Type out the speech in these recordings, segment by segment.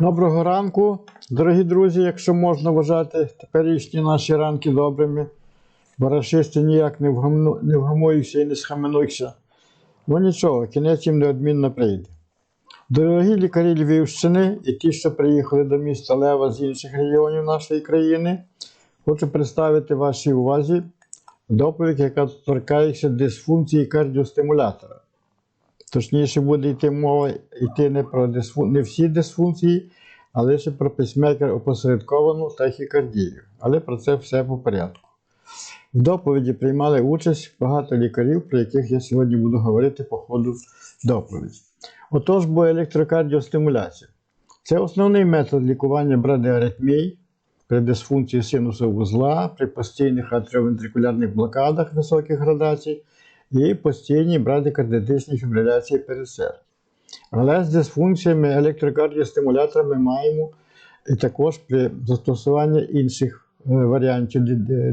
Доброго ранку, дорогі друзі, якщо можна вважати теперішні наші ранки добрими, бо рашисти ніяк не, вгамуються і не схаменуються. Ну нічого, кінець їм неодмінно прийде. Дорогі лікарі Львівщини і ті, що приїхали до міста Лева з інших регіонів нашої країни, хочу представити вашій увазі доповідь, яка торкається дисфункції кардіостимулятора. Точніше, буде йти мова йти не про дисфу... не всі дисфункції, а лише про письмекер опосередковану тахікардію. Але про це все по порядку. В доповіді приймали участь багато лікарів, про яких я сьогодні буду говорити по ходу доповіді. Отож, бо електрокардіостимуляція. Це основний метод лікування брадіаритмій при дисфункції синусу вузла, при постійних атріовентрикулярних блокадах високих градацій і постійній брадикардіотичній фібриляції передсердя. Але з дисфункціями електрокардіостимулятора ми маємо і також при застосуванні інших е, варіантів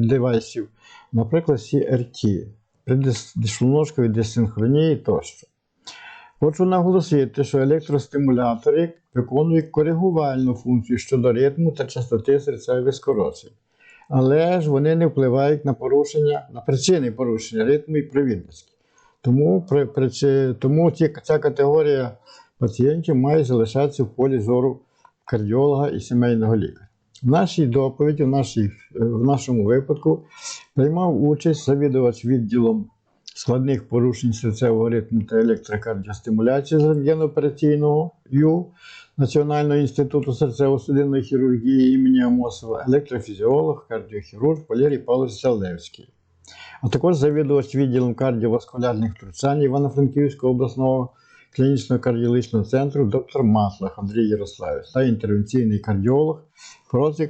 девайсів, наприклад, CRT, при дис- шлуночковій дисинхронії тощо. Хочу наголосити, що електростимулятори виконують коригувальну функцію щодо ритму та частоти серцевих скорочень. Але ж вони не впливають на порушення, на причини порушення ритму і провідності. Тому, при, при, тому ті, ця категорія пацієнтів має залишатися в полі зору кардіолога і сімейного лікаря. В нашій доповіді, в, нашій, в нашому випадку, приймав участь завідувач відділом складних порушень серцевого ритму та електрокардіостимуляції з рентгенопераційного Ю Національного інституту серцево-судинної хірургії імені Амосова, електрофізіолог, кардіохірург Валерій Павлович Залевський, а також завідувач відділом кардіоваскулярних втручань Івано-Франківського обласного клінічного кардіологічного центру доктор Маслах Андрій Ярославович та інтервенційний кардіолог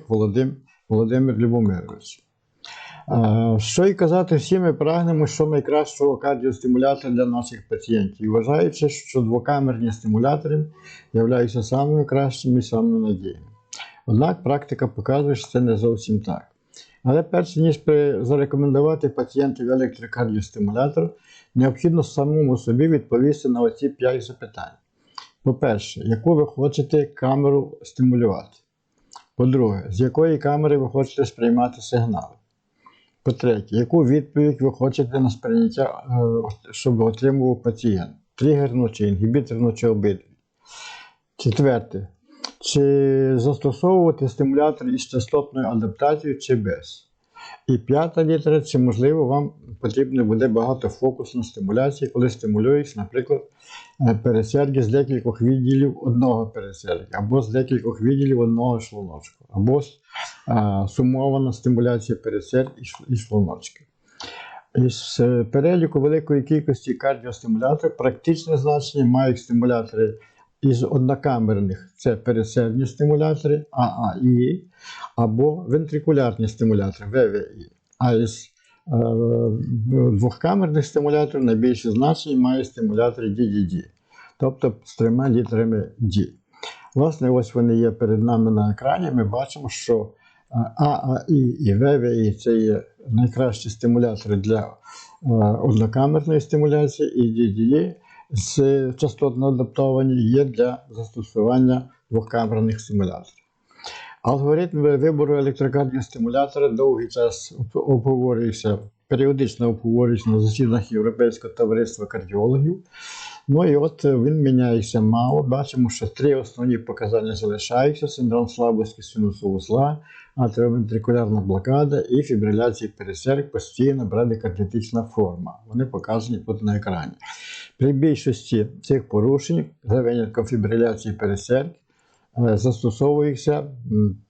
Володим, Володимир Любомирович. Що і казати, всі ми прагнемо що найкращого кардіостимулятора для наших пацієнтів, вважаючи, що двокамерні стимулятори являються самими кращими і самими надійними. Однак практика показує, що це не зовсім так. Але перш ніж зарекомендувати пацієнтів електрокардіостимулятор, необхідно самому собі відповісти на оці 5 запитань. По-перше, яку ви хочете камеру стимулювати? По-друге, з якої камери ви хочете сприймати сигнали? По-третє, яку відповідь ви хочете на сприйняття, е, щоб отримував пацієнт? Тригерну чи інгібіторну, чи обидві? Четверте, чи застосовувати стимулятор із частотною адаптацією чи без? І п'ята літера, чи можливо вам потрібно буде багатофокусна стимуляція, коли стимулюється, наприклад, е, пересердя з декількох відділів одного пересердя, або з декількох відділів одного шлуночку, або а, сумована стимуляція пересердь і шлуночки. Із е, переліку великої кількості кардіостимуляторів практичне значення мають стимулятори із однокамерних це пересердні стимулятори ААІ або вентрикулярні стимулятори ВВІ. А із е, двохкамерних стимуляторів найбільше значення має стимулятори DDD, тобто з трьома літерами D. Власне, ось вони є перед нами на екрані. Ми бачимо, що е, ААІ і ВВІ це є найкращі стимулятори для е, однокамерної стимуляції, і DDE з частотно адаптовані є для застосування двохкамерних стимуляторів. Алгоритм вибору електрокардіостимулятора довгий час обговорюється, періодично обговорюється на засіданнях Європейського товариства кардіологів. Ну і от е, він міняється мало. Бачимо, що три основні показання залишаються: синдром слабості синусу вузла, атріовентрикулярна блокада і фібриляція пересердь, постійна брадикардіотична форма. Вони показані тут на екрані. При більшості цих порушень, за винятком фібриляції пересердь, е, застосовується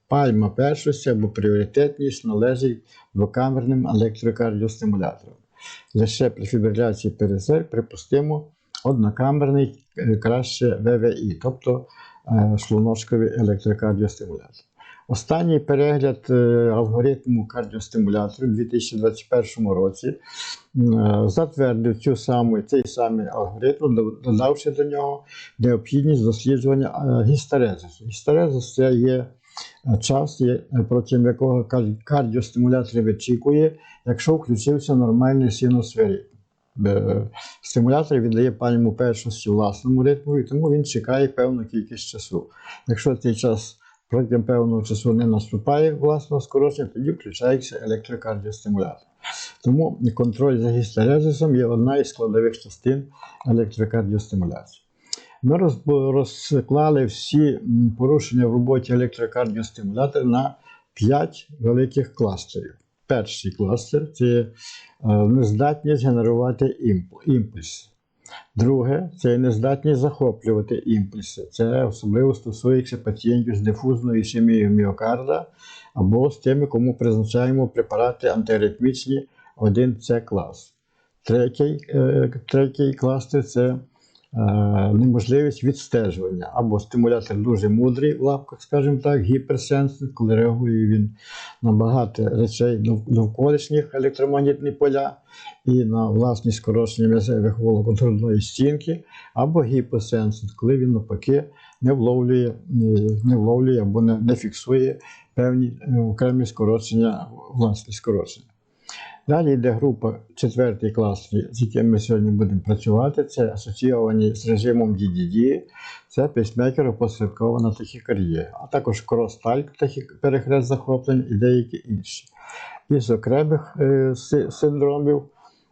пальма першості або пріоритетність належить двокамерним електрокардіостимуляторам. Лише при фібриляції пересердь припустимо однокамерний е, краще ВВІ, тобто е, шлуночковий електрокардіостимулятор. Останній перегляд е, алгоритму кардіостимуляторів у 2021 році е, затвердив цю саму, цей самий алгоритм, додавши до нього необхідність досліджування е, гістерезису. Гістерезис це є час, протягом якого кардіостимулятор вичікує, якщо включився нормальний синус стимулятор віддає пальму першості власному ритму, і тому він чекає певну кількість часу. Якщо цей час протягом певного часу не наступає власного скорочення, тоді включається електрокардіостимулятор. Тому контроль за гістерезисом є одна із складових частин електрокардіостимуляції. Ми роз- розклали всі порушення в роботі електрокардіостимулятора на 5 великих кластерів. Перший кластер це е, нездатність генерувати імпу- імпульси. Друге це нездатність захоплювати імпульси. Це особливо стосується пацієнтів з дифузною ішемією міокарда або з тими, кому призначаємо препарати антиаритмічні 1С клас. Третій, е, третій кластер це неможливість відстежування або стимулятор дуже мудрий, в лапках, скажімо так, гіперсенсив, коли реагує він на багато речей дов- довколишніх електромагнітні поля і на власні скорочення м'язевих волоконтрольної стінки, або гіпосенсив, коли він навпаки не вловлює, е, не вловлює або не, не фіксує певні е, окремі скорочення, власні скорочення. Далі йде група четвертий клас, з яким ми сьогодні будемо працювати. Це асоційовані з режимом DDD, це пейсмейкер опосередкована тахікардія, а також кростальк перехрест захоплень і деякі інші. Із окремих е, си- синдромів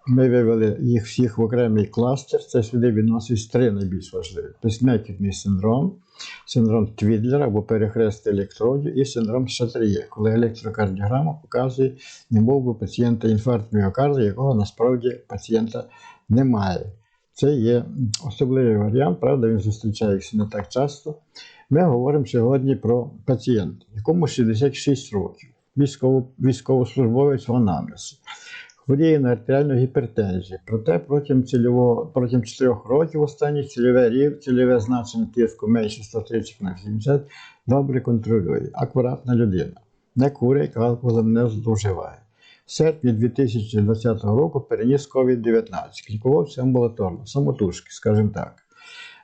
ми вивели їх всіх в окремий кластер. Це сюди відносить три найбільш важливі: пейсмейкерний синдром, синдром Твідлера або перехрест електродів і синдром Шатріє, коли електрокардіограма показує, немов би пацієнта інфаркт міокарда, якого насправді пацієнта немає. Це є особливий варіант, правда, він зустрічається не так часто. Ми говоримо сьогодні про пацієнта, якому 66 років, військово, військовослужбовець в анамнезі, хворіє на артеріальну гіпертензію. Проте протягом цільового, протягом 4 років останніх цільове рів, цільове значення тиску менше 130 на 70 добре контролює. Акуратна людина. Не курить, алкоголем не зловживає. В серпні 2020 року переніс COVID-19, лікувався амбулаторно, самотужки, скажімо так.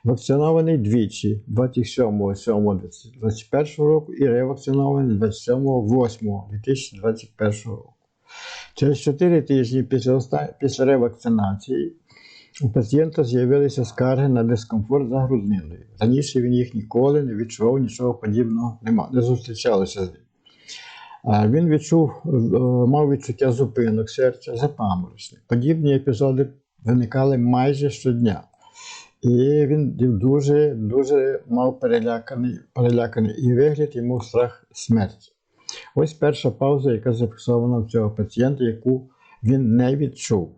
Вакцинований двічі 27.07.2021 року і ревакцинований 27.08.2021 року. Через 4 тижні після, оста... після ревакцинації у пацієнта з'явилися скарги на дискомфорт за грудниною. Раніше він їх ніколи не відчував, нічого подібного нема, не зустрічалося з ним. Він відчув, е, мав відчуття зупинок серця, запаморочення. Подібні епізоди виникали майже щодня. І він дуже, дуже мав переляканий, переляканий і вигляд, йому страх смерті. Ось перша пауза, яка зафіксована в цього пацієнта, яку він не відчув.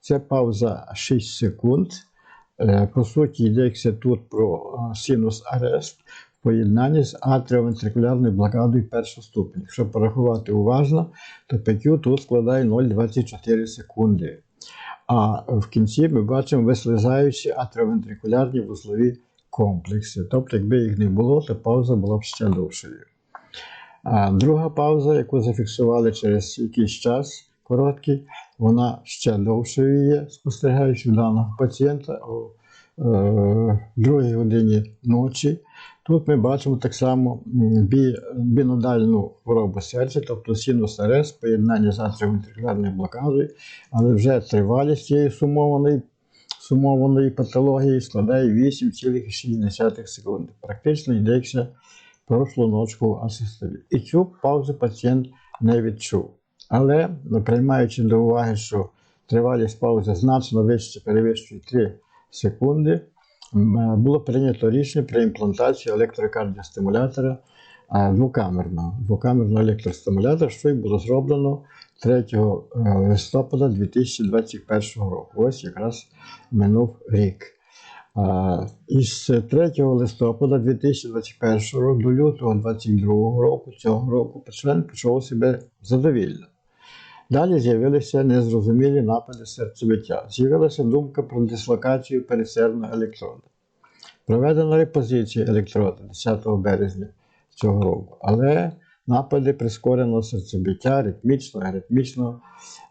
Це пауза 6 секунд. Е, По суті, йдеться тут про е, синус арест в поєднанні з атріовентрикулярною блокадою першого ступеня. Якщо порахувати уважно, то PQ тут складає 0,24 секунди. А в кінці ми бачимо вислизаючі атріовентрикулярні вузлові комплекси. Тобто, якби їх не було, то пауза була б ще довшою. А друга пауза, яку зафіксували через якийсь час короткий, вона ще довшою є, спостерігаючи даного пацієнта о е, другій годині ночі. Тут ми бачимо так само бі, бінодальну хворобу серця, тобто синус арест, поєднання з атріовентрикулярною блокадою, але вже тривалість цієї сумованої, сумованої патології складає 8,6 секунди. Практично йдеться прошлу ночку асистолі. І цю паузу пацієнт не відчув. Але ну, приймаючи до уваги, що тривалість паузи значно вище перевищує 3 секунди, е, було прийнято рішення про імплантацію електрокардіостимулятора двокамерного, двокамерного електростимулятора, що й було зроблено 3 е, листопада 2021 року. Ось якраз минув рік. Із 3 листопада 2021 року до лютого 2022 року цього року пацієнт почував себе задовільно. Далі з'явилися незрозумілі напади серцебиття. З'явилася думка про дислокацію перисерного електрода. Проведена репозиція електрода 10 березня цього року, але напади прискореного серцебиття ритмічно, аритмічно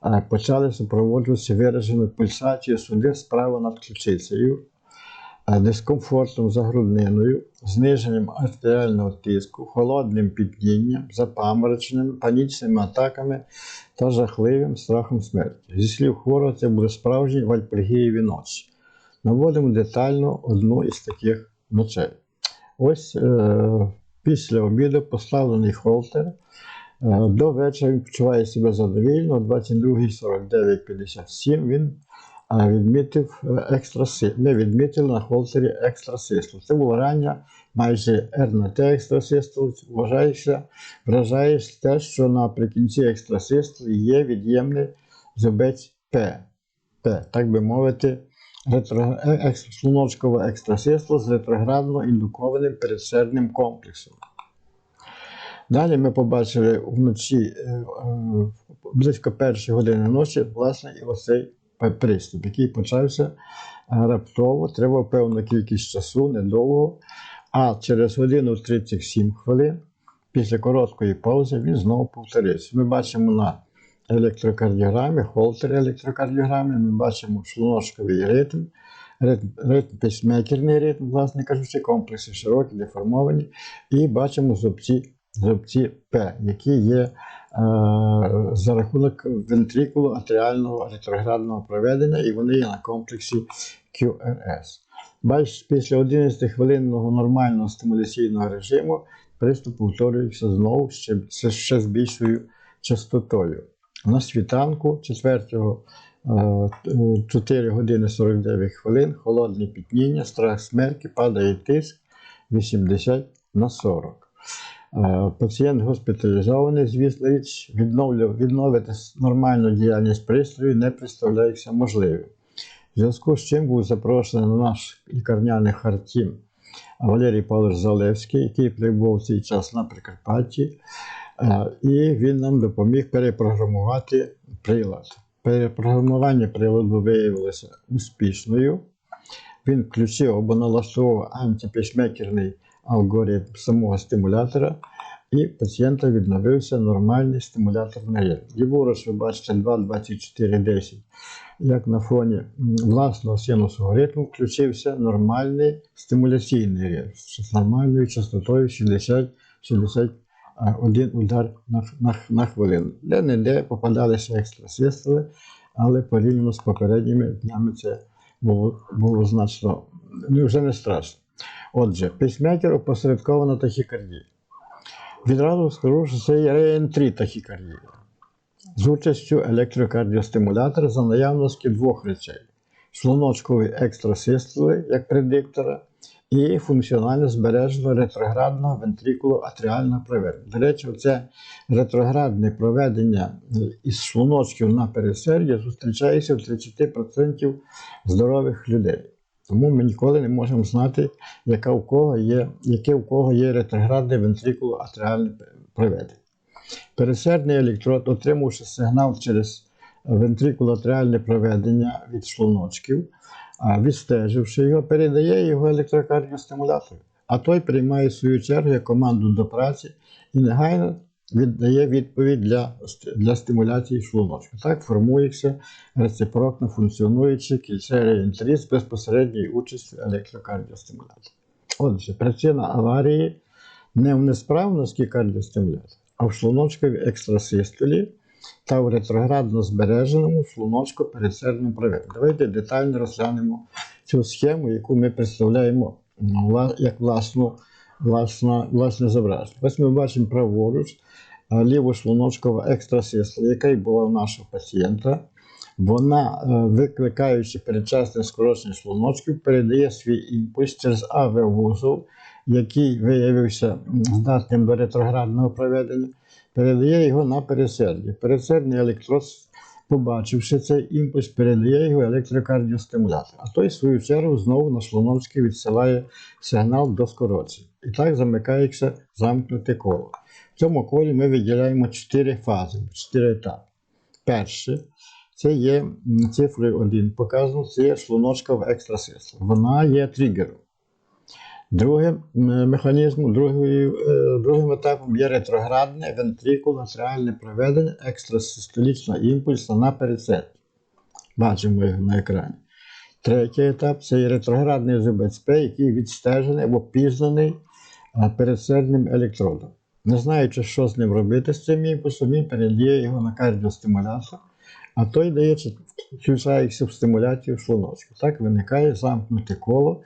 е, почали супроводжуватися вираженою пульсацією суди справа над ключицею. Дискомфортом за грудниною, зниженням артеріального тиску, холодним піднінням, запамороченням, панічними атаками та жахливим страхом смерті. Зі слів хворого, це були справжні вальпергієві ночі. Наводимо детально одну із таких ночей. Ось е, після обіду поставлений холтер. Е, До вечора він почуває себе задовільно, 22.49.57 він відмітив е, екстрасистол. Ми відмітили на холтері екстрасистол. Це була рання майже РНТ екстрасистол. Вважається, вражаєш те, що наприкінці екстрасистолу є від'ємний зубець П. П, так би мовити, ретро... е- екс- з ретроградно індукованим передсердним комплексом. Далі ми побачили вночі е, близько першої години ночі, власне, і оцей приступ, який почався е, раптово, тривав певну кількість часу, недовго, а через годину 37 хвилин, після короткої паузи, він знову повторився. Ми бачимо на електрокардіограмі, холтер електрокардіограмі, ми бачимо шлуночковий ритм, ритм, ритм пейсмейкерний ритм, власне кажучи, комплекси широкі, деформовані, і бачимо зубці, зубці П, які є за рахунок вентрикулу атріального ретроградного проведення, і вони є на комплексі QRS. Бачиш, після 11 хвилинного нормального стимуляційного режиму приступ повторюється знову ще, ще, з більшою частотою. На світанку 4 е, 4 години 49 хвилин, холодне пітніння, страх смерті, падає тиск 80 на 40. Е, Пацієнт госпіталізований, звісно, річ, відновити нормальну діяльність пристрою не представляється можливим. В зв'язку з чим був запрошений на наш лікарняний хартім Валерій Павлович Залевський, який прибув цей час на Прикарпатті, Е, і він нам допоміг перепрограмувати прилад. Перепрограмування приладу виявилося успішною. Він включив або налаштував антипейсмейкерний алгоритм самого стимулятора, і пацієнта відновився нормальний стимуляторний ритм. Ліворуч ви бачите 2,24,10. Як на фоні власного синусового ритму включився нормальний стимуляційний ритм з нормальною частотою 60 60 а, один удар на, на, на хвилину. Де-не-де попадалися екстрасистоли, але порівняно з попередніми днями це було, було значно ну, вже не страшно. Отже, пейсмейкер опосередкована тахікардія. Відразу скажу, що це є реентрі тахікардія з участю електрокардіостимулятора за наявності двох речей: шлуночкової екстрасистоли як предиктора і функціонально збереженого ретроградного вентрикулу атріального проведення. До речі, це ретроградне проведення із шлуночків на пересердя зустрічається в 30% здорових людей. Тому ми ніколи не можемо знати, яка у кого є, яке у кого є ретроградне вентрикуло атріальне проведення. Пересердний електрод, отримавши сигнал через вентрикулоатріальне проведення від шлуночків, відстеживши його, передає його електрокардіостимулятору. А той приймає в свою чергу команду до праці і негайно віддає відповідь для, для стимуляції шлуночку. Так формується рецепрокно функціонуючий кільце реєнтрі з безпосередньою участю електрокардіостимулятора. Отже, причина аварії не в несправності кардіостимулятора, а в шлуночковій екстрасистолі та в ретроградно збереженому шлуночко-передсердному проведенні. Давайте детально розглянемо цю схему, яку ми представляємо вла- як власну, власна, власне зображення. Ось ми бачимо праворуч е, лівошлуночкова екстрасистола, яка й була у нашого пацієнта. Вона, е, викликаючи передчасне скорочення шлуночків, передає свій імпульс через АВ-вузол, який виявився здатним до ретроградного проведення, передає його на пересердя. Пересердний електрод, побачивши цей імпульс, передає його електрокардіостимулятор. А той, в свою чергу, знову на шлуночки відсилає сигнал до скорочення. І так замикається замкнуте коло. В цьому колі ми виділяємо чотири фази, чотири етапи. Перше, це є цифрою 1 показано, це є шлуночкова екстрасистола. Вона є тригером. Другим механізмом, е, другим етапом є ретроградне вентрикулоатріальне проведення екстрасистолічного імпульсу на пересерді. Бачимо його на екрані. Третій етап це є ретроградний зубець який відстежений або пізнаний а, передсердним електродом. Не знаючи, що з ним робити з цим імпульсом, він передає його на кардіостимулятор, а той дається, включається в стимуляцію шлуночку. Так виникає замкнуте коло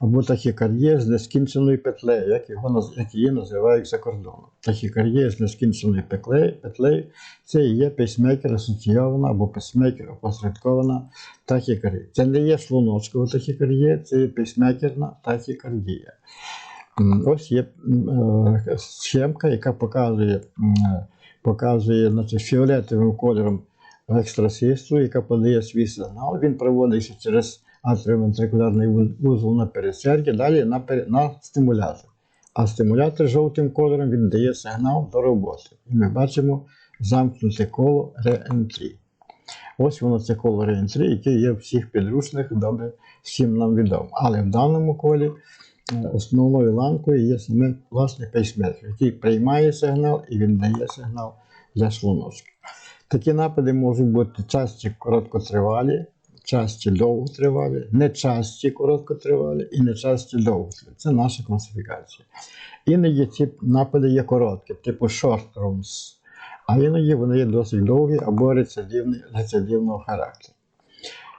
або тахікардія з нескінченою петлею, як, його, як її називають за кордоном. Тахікардія з нескінченою петлею, петлею це і є пейсмейкер асоційована або пейсмейкер опосередкована тахікардія. Це не є шлуночкова тахікардія, це є пейсмейкерна тахікардія. Ось є е, схемка, яка показує, е, показує значить, фіолетовим кольором екстрасисту, яка подає свій сигнал. Він проводиться через атріовентрикулярний вузол на передсерді, далі на, на стимулятор. А стимулятор жовтим кольором він дає сигнал до роботи. І ми бачимо замкнуте коло реентрі. Ось воно це коло реентрі, яке є в всіх підручних, добре всім нам відомо. Але в даному колі е, основною ланкою є саме власне пейсмейкер, який приймає сигнал і віддає сигнал для шлуночка. Такі напади можуть бути часті короткотривалі, часті довготривалі, нечасті короткотривалі і нечасті довготривалі. Це наша класифікація. Іноді ці напади є короткі, типу short rooms, а іноді вони є досить довгі або рецидивного характеру.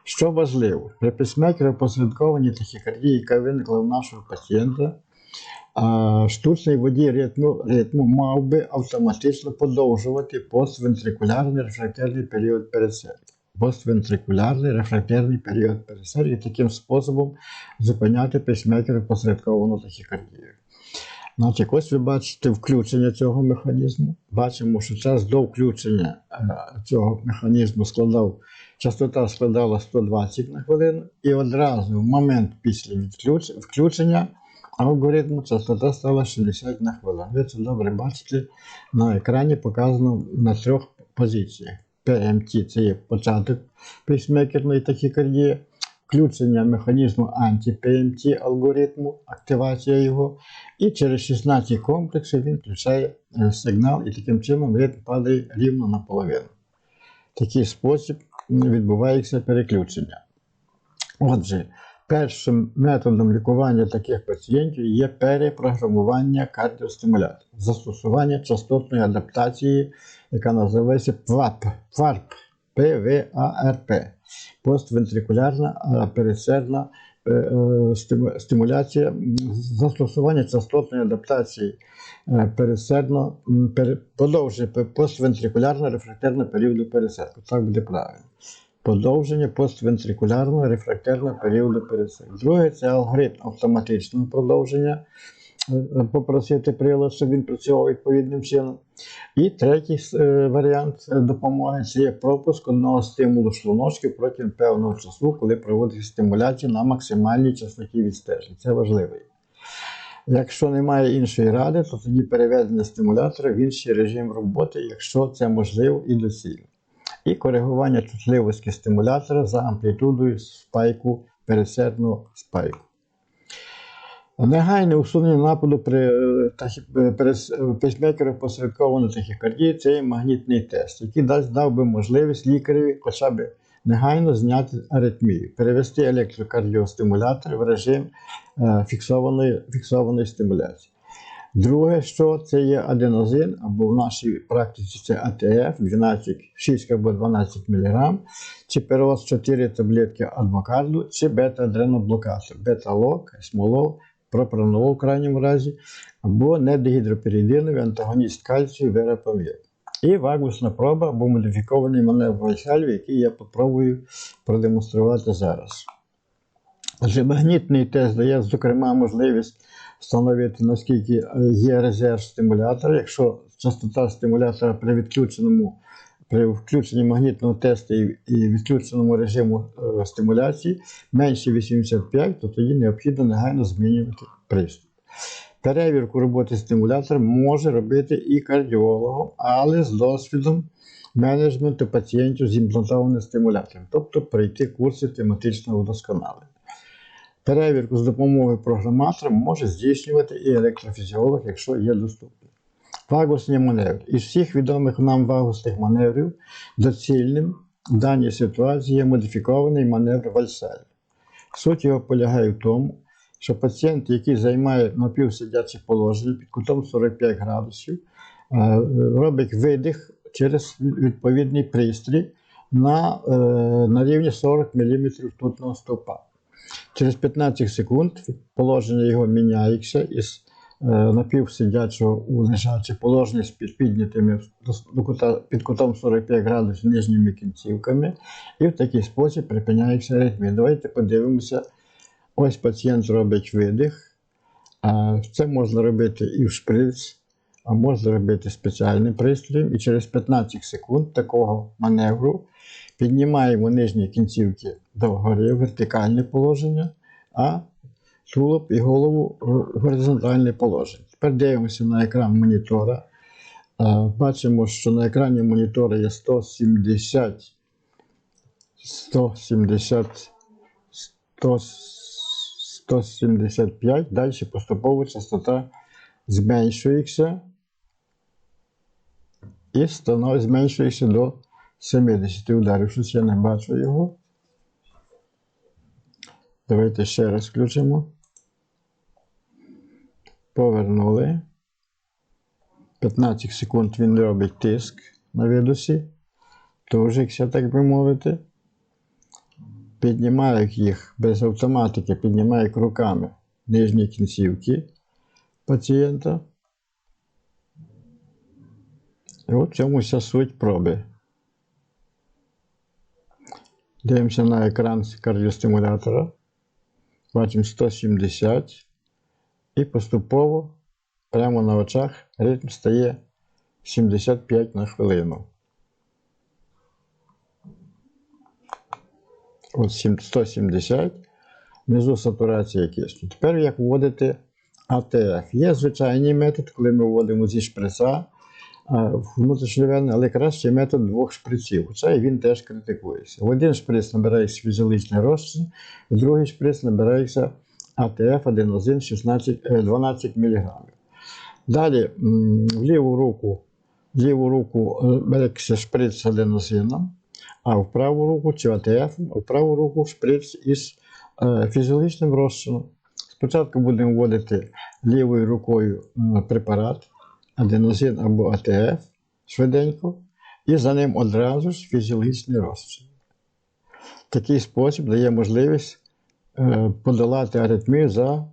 Що важливо, при письмекері опосередкованій тахікардії, яка виникла у нашого пацієнта, а, штучний водій ритму, ритму мав би автоматично подовжувати поствентрикулярний рефрактерний період передсердя. Поствентрикулярний рефрактерний період передсердя і таким способом зупиняти письмекер опосередковану тахікардію. Значить, ось ви бачите включення цього механізму. Бачимо, що час до включення е, цього механізму складав, частота складала 120 на хвилину, і одразу в момент після включення алгоритму частота стала 60 на хвилину. Ви це добре бачите на екрані показано на трьох позиціях. PMT це є початок пейсмейкерної тахікардії, включення механізму анті-PMT алгоритму, активація його, і через 16 комплексів він включає е, сигнал, і таким чином ритм падає рівно наполовину. Такий спосіб відбувається переключення. Отже, першим методом лікування таких пацієнтів є перепрограмування кардіостимуляторів, застосування частотної адаптації, яка називається ПВАП, ПВАРП, ПВАРП, поствентрикулярна а, передсердна е, е, стиму- стимуляція, застосування частотної адаптації е, передсердно, м, пере- подовжує п- поствентрикулярного рефрактерного періоду пересадку. Так буде правильно. Подовження поствентрикулярного рефрактерного періоду пересадки. Друге це алгоритм автоматичного продовження. е, Попросити прилад, щоб він працював відповідним чином. І третій е, варіант е, допомоги це є пропуск одного стимулу шлуночки протягом певного часу, коли проводиться стимуляція на максимальній частоті відстежень. Це важливо. Якщо немає іншої ради, то тоді переведення стимулятора в інший режим роботи, якщо це можливо і доцільно. І коригування чутливості стимулятора за амплітудою спайку пересердного спайку. Негайне усунення нападу при е, е, е, пейсмейкера посередкованої тахікардії це магнітний тест, який дав би можливість лікареві хоча б негайно зняти аритмію, перевести електрокардіостимулятор в режим фіксованої, фіксованої стимуляції. Друге, що це є аденозин, або в нашій практиці це АТФ 12, 6 або 12 мг, чи пероз 4 таблетки адвокарду, чи бета-адреноблокатор, бета-лок, есмолол, пропранолол в крайньому разі, або недегідроперидиновий антагоніст кальцію верапамір. І вагусна проба або модифікований маневр Вальхальві, який я попробую продемонструвати зараз. Отже, магнітний тест дає, зокрема, можливість встановити, наскільки е, є резерв стимулятора. Якщо частота стимулятора при відключеному, при включенні магнітного тесту і відключеному режиму е, стимуляції менше 85, то тоді необхідно негайно змінювати приступ. Перевірку роботи стимулятора може робити і кардіологом, але з досвідом менеджменту пацієнтів з імплантованим стимулятором, тобто пройти курси тематичного вдосконалення. Перевірку з допомогою програматора може здійснювати і електрофізіолог, якщо є доступний. Вагусні маневри. Із всіх відомих нам вагусних маневрів доцільним в даній ситуації є модифікований маневр Вальсель. Суть його полягає в тому, що пацієнт, який займає напівсидяче положення під кутом 45 градусів, е, робить видих через відповідний пристрій на, е, на рівні 40 мм ртутного стовпа. Через 15 секунд положення його міняється із е, напівсидячого у лежаче положення з під- піднятими до, до кута, під кутом 45 градусів нижніми кінцівками, і в такий спосіб припиняється аритмія. Давайте подивимося. Ось пацієнт робить видих. Це можна робити і в шприц, а можна робити спеціальним пристроєм. І через 15 секунд такого маневру піднімаємо нижні кінцівки догори вертикальне положення, а тулуб і голову горизонтальне положення. Тепер дивимося на екран монітора. Бачимо, що на екрані монітора є 170, 170, 100, 175. Далі поступово частота зменшується і зменшується до 70 ударів. Щось я не бачу його. Давайте ще раз включимо. Повернули. 15 секунд він робить тиск на видусі. Тужикся, так би мовити. Піднімаю їх без автоматики, піднімаю руками нижні кінцівки пацієнта. І от в цьому вся суть проби. Дивимося на екран кардіостимулятора. Бачимо 170. І поступово, прямо на очах, ритм стає 75 на хвилину. От 170. Внизу сатурація кисню. Тепер як вводити АТФ. Є звичайний метод, коли ми вводимо зі шприца внутрішньовенний, але кращий метод двох шприців. Цей він теж критикується. В один шприц набирається фізіологічний розчин, в другий шприц набирається АТФ аденозин 16, е, 12 мг. Далі в ліву руку, ліву руку е, береться шприц з аденозином, а в праву руку чи АТФ, в праву руку шприц із е, фізіологічним розчином. Спочатку будемо вводити лівою рукою препарат, аденозин або АТФ швиденько, і за ним одразу ж фізіологічний розчин. Такий спосіб дає можливість е, подолати аритмію за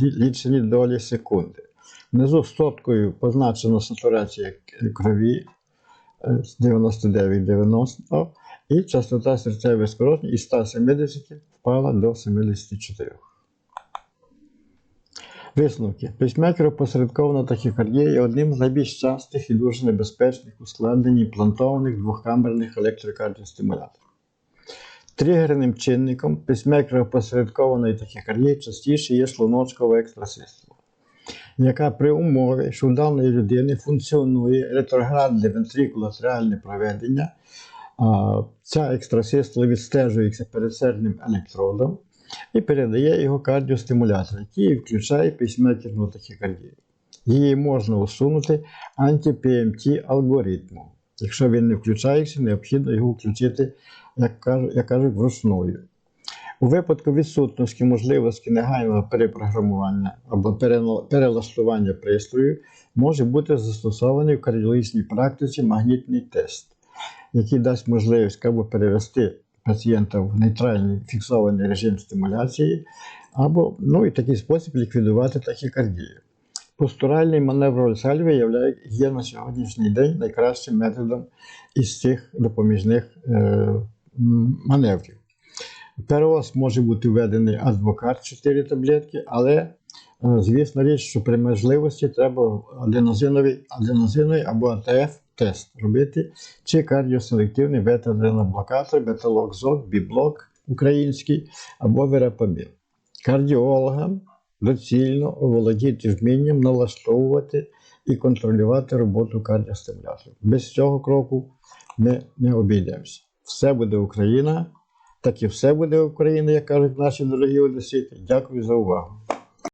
лічені долі секунди. Внизу стоткою позначена сатурація крові е, 99-90, і частота серцевих скорочень із 170 впала до 74. Висновки. Пейсмекеропосередкована тахікардія є одним з найбільш частих і дуже небезпечних ускладнень імплантованих двохкамерних електрокардіостимуляторів. Тригерним чинником пейсмекеропосередкованої тахікардії частіше є шлуночкова екстрасистола, яка при умові, що у даної людини функціонує ретроградне вентрикулатеральне проведення, ця екстрасистола відстежується передсердним електродом і передає його кардіостимулятор, який включає пейсмекерну тахікардію. Її можна усунути анті-ПМТ алгоритмом. Якщо він не включається, необхідно його включити, як кажуть, як кажуть вручною. У випадку відсутності можливості негайного перепрограмування або перелаштування пристрою може бути застосований в кардіологічній практиці магнітний тест, який дасть можливість або перевести пацієнта в нейтральний фіксований режим стимуляції, або ну, і такий спосіб ліквідувати тахікардію. Постуральний маневр Рольсальві являє- є на сьогоднішній день найкращим методом із цих допоміжних е, маневрів. Перевоз може бути введений адвокат 4 таблетки, але е, звісно річ, що при можливості треба аденозиновий, аденозиновий або АТФ тест робити, чи кардіоселективний бета-адреноблокатор, бета-локзот, біблок український або верапамін. Кардіологам доцільно оволодіти вмінням налаштовувати і контролювати роботу кардіостимуляторів. Без цього кроку ми не обійдемося. Все буде Україна, так і все буде Україна, як кажуть наші дорогі одесити. Дякую за увагу.